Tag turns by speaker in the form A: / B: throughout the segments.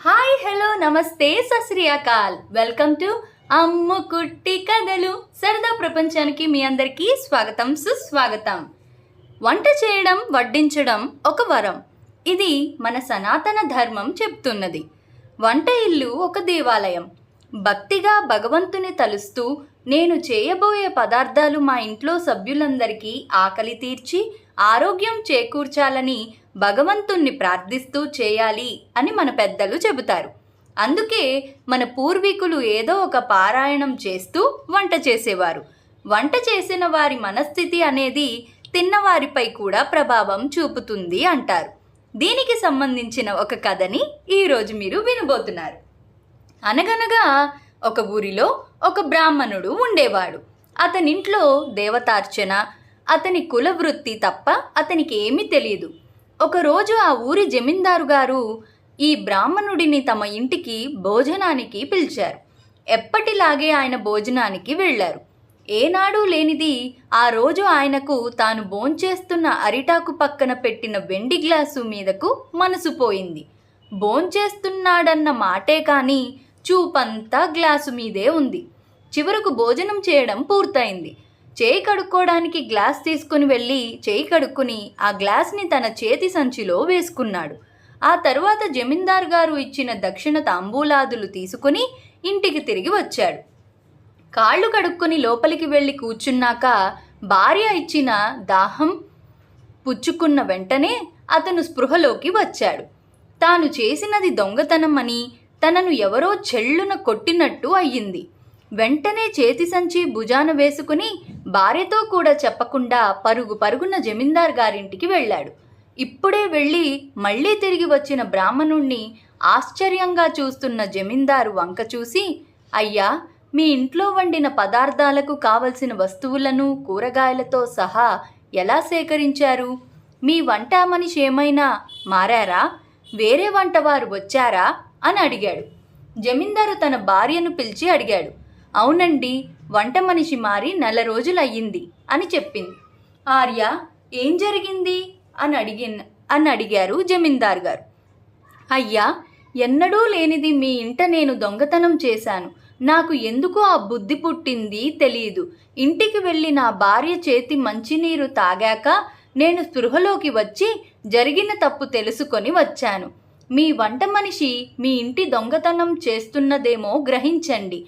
A: Hi hello నమస్తే సశ్రీయాకాల్ welcome to అమ్ము కుట్టి కథలు. సరదా ప్రపంచానికి మీ అందరికీ స్వాగతం సుస్వాగతం. వంట చేయడం వడ్డించడం ఒక వరం. ఇది మన సనాతన ధర్మం చెప్తున్నది. వంట ఇల్లు ఒక దేవాలయం. భక్తిగా భగవంతుని తలుస్తూ నేను చేయబోయే పదార్థాలు మా ఇంట్లో సభ్యులందరికీ ఆకలి తీర్చి ఆరోగ్యం చేకూర్చాలని భగవంతుణ్ణి ప్రార్థిస్తూ చేయాలి అని మన పెద్దలు చెబుతారు. అందుకే మన పూర్వీకులు ఏదో ఒక పారాయణం చేస్తూ వంట చేసేవారు. వంట చేసిన వారి మనస్థితి అనేది తిన్నవారిపై కూడా ప్రభావం చూపుతుంది అంటారు. దీనికి సంబంధించిన ఒక కథని ఈరోజు మీరు వినబోతున్నారు. అనగనగా ఒక ఊరిలో ఒక బ్రాహ్మణుడు ఉండేవాడు. అతనింట్లో దేవతార్చన అతని కుల వృత్తి తప్ప అతనికి ఏమీ తెలియదు. ఒకరోజు ఆ ఊరి జమీందారు గారు ఈ బ్రాహ్మణుడిని తమ ఇంటికి భోజనానికి పిలిచారు. ఎప్పటిలాగే ఆయన భోజనానికి వెళ్ళారు. ఏనాడు లేనిది ఆ రోజు ఆయనకు తాను భోంచేస్తున్న అరిటాకు పక్కన పెట్టిన వెండి గ్లాసు మీదకు మనసు పోయింది. భోంచేస్తున్నాడన్న మాటే కానీ చూపంతా గ్లాసు మీదే ఉంది. చివరకు భోజనం చేయడం పూర్తయింది. చేయి కడుక్కోవడానికి గ్లాస్ తీసుకుని వెళ్ళి చేయి కడుక్కుని ఆ గ్లాస్ని తన చేతి సంచిలో వేసుకున్నాడు. ఆ తర్వాత జమీందార్ గారు ఇచ్చిన దక్షిణ తాంబూలాదులు తీసుకుని ఇంటికి తిరిగి వచ్చాడు. కాళ్ళు కడుక్కుని లోపలికి వెళ్ళి కూర్చున్నాక భార్య ఇచ్చిన దాహం పుచ్చుకున్న వెంటనే అతను స్పృహలోకి వచ్చాడు. తాను చేసినది దొంగతనం అని తనను ఎవరో చెళ్ళున కొట్టినట్టు అయ్యింది. వెంటనే చేతి సంచి భుజాన వేసుకుని భార్యతో కూడా చెప్పకుండా పరుగు పరుగున జమీందార్ గారింటికి వెళ్ళాడు. ఇప్పుడే వెళ్ళి మళ్ళీ తిరిగి వచ్చిన బ్రాహ్మణుణ్ణి ఆశ్చర్యంగా చూస్తున్న జమీందారు వంక చూసి అయ్యా మీ ఇంట్లో వండిన పదార్థాలకు కావలసిన వస్తువులను కూరగాయలతో సహా ఎలా సేకరించారు? మీ వంట మనిషి ఏమైనా మారారా? వేరే వంటవారు వచ్చారా? అని అడిగాడు. జమీందారు తన భార్యను పిలిచి అడిగాడు. అవునండి వంట మనిషి మారి నెల రోజులయ్యింది అని చెప్పింది. ఆర్య ఏం జరిగింది? అని అడిగి అని అడిగారు జమీందార్ గారు. అయ్యా ఎన్నడూ లేనిది మీ ఇంట నేను దొంగతనం చేశాను. నాకు ఎందుకు ఆ బుద్ధి పుట్టింది తెలియదు ఇంటికి వెళ్ళి నా భార్య చేతి మంచినీరు తాగాక నేను స్పృహలోకి వచ్చి జరిగిన తప్పు తెలుసుకొని వచ్చాను. మీ వంట మనిషి మీ ఇంటి దొంగతనం చేస్తున్నదేమో గ్రహించండి.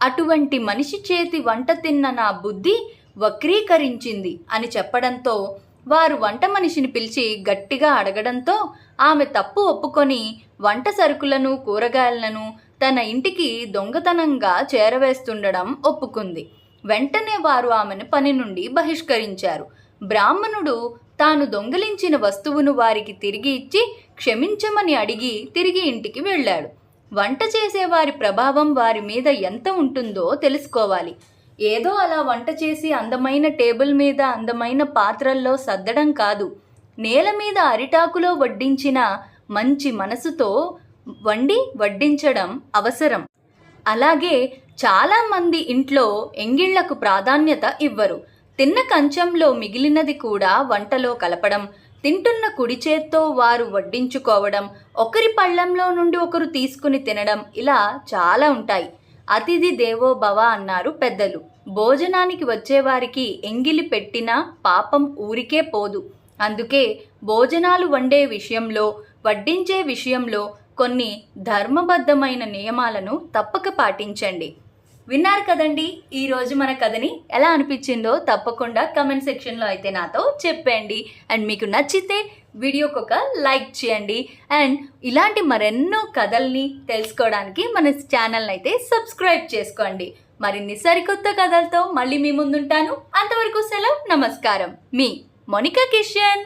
A: అటువంటి మనిషి చేతి వంట తిన్న నా బుద్ధి వక్రీకరించింది అని చెప్పడంతో వారు వంట మనిషిని పిలిచి గట్టిగా అడగడంతో ఆమె తప్పు ఒప్పుకొని వంట సరుకులను కూరగాయలను తన ఇంటికి దొంగతనంగా చేరవేస్తుండడం ఒప్పుకుంది. వెంటనే వారు ఆమెను పని నుండి బహిష్కరించారు. బ్రాహ్మణుడు తాను దొంగిలించిన వస్తువును వారికి తిరిగి ఇచ్చి క్షమించమని అడిగి తిరిగి ఇంటికి వెళ్ళాడు. వంట చేసేవారి ప్రభావం వారి మీద ఎంత ఉంటుందో తెలుసుకోవాలి. ఏదో అలా వంట చేసి అందమైన టేబుల్ మీద అందమైన పాత్రల్లో సర్దడం కాదు. నేల మీద అరిటాకులో వడ్డించిన మంచి మనసుతో వండి వడ్డించడం అవసరం. అలాగే చాలామంది ఇంట్లో ఎంగిళ్ళకు ప్రాధాన్యత ఇవ్వరు. తిన్న కంచంలో మిగిలినది కూడా వంటలో కలపడం తింటున్న కుడి చేత్తో వారు వడ్డించుకోవడం ఒకరి పళ్ళంలో నుండి ఒకరు తీసుకుని తినడం ఇలా చాలా ఉంటాయి. అతిథి దేవో భవ అన్నారు పెద్దలు. భోజనానికి వచ్చేవారికి ఎంగిలి పెట్టినా పాపం ఊరికే పోదు. అందుకే భోజనాలు వండే విషయంలో వడ్డించే విషయంలో కొన్ని ధర్మబద్ధమైన నియమాలను తప్పక పాటించండి. విన్నారు కదండి. ఈ రోజు మన కథని ఎలా అనిపించిందో తప్పకుండా కమెంట్ సెక్షన్లో అయితే నాతో చెప్పండి అండ్ మీకు నచ్చితే వీడియోకి ఒక లైక్ చేయండి. అండ్ ఇలాంటి మరెన్నో కథల్ని తెలుసుకోవడానికి మన ఛానల్ని అయితే సబ్స్క్రైబ్ చేసుకోండి. మరిన్ని సరికొత్త కథలతో మళ్ళీ మీ ముందుంటాను. అంతవరకు సెలవు నమస్కారం. మీ మోనికా కిషన్.